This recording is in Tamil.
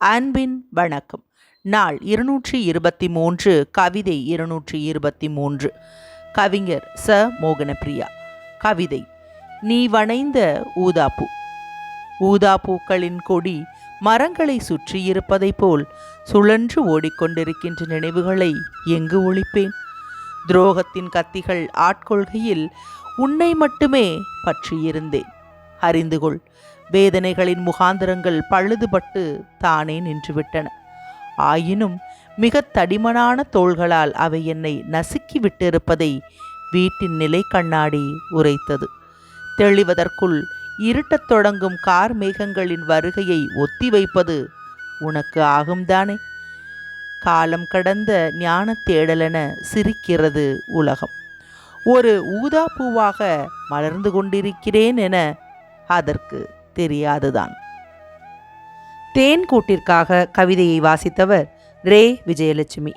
அன்பின் வணக்கம். நாள் இருநூற்றி இருபத்தி மூன்று கவிதை இருநூற்றி இருபத்தி மூன்று கவிஞர் ச. மோகனப்பிரியா. கவிதை நீ வணைந்த ஊதாப்பூ. ஊதாப்பூக்களின் கொடி மரங்களை சுற்றியிருப்பதைப் போல் சுழன்று ஓடிக்கொண்டிருக்கின்ற நினைவுகளை எங்கு ஒழிப்பேன்? துரோகத்தின் கத்திகள் ஆட்கொள்கையில் உன்னை மட்டுமே பற்றியிருந்தேன். அறிந்து கொள் வேதனைகளின் முகாந்திரங்கள் பழுதுபட்டு தானே நின்றுவிட்டன. ஆயினும் மிக தடிமனான தோள்களால் அவை என்னை நசுக்கி விட்டிருப்பதை வீட்டின் நிலை கண்ணாடி உரைத்தது. தெளிவதற்குள் இருட்டத் தொடங்கும் கார் மேகங்களின் வருகையை ஒத்தி வைப்பது உனக்கு ஆகும்தானே? காலம் கடந்த ஞான தேடலென சிரிக்கிறது உலகம். ஒரு ஊதா பூவாக மலர்ந்து கொண்டிருக்கிறேன் என அதற்கு தெரியாதுதான். தேன் கூட்டிற்காக கவிதையை வாசித்தவர் ரே விஜயலட்சுமி.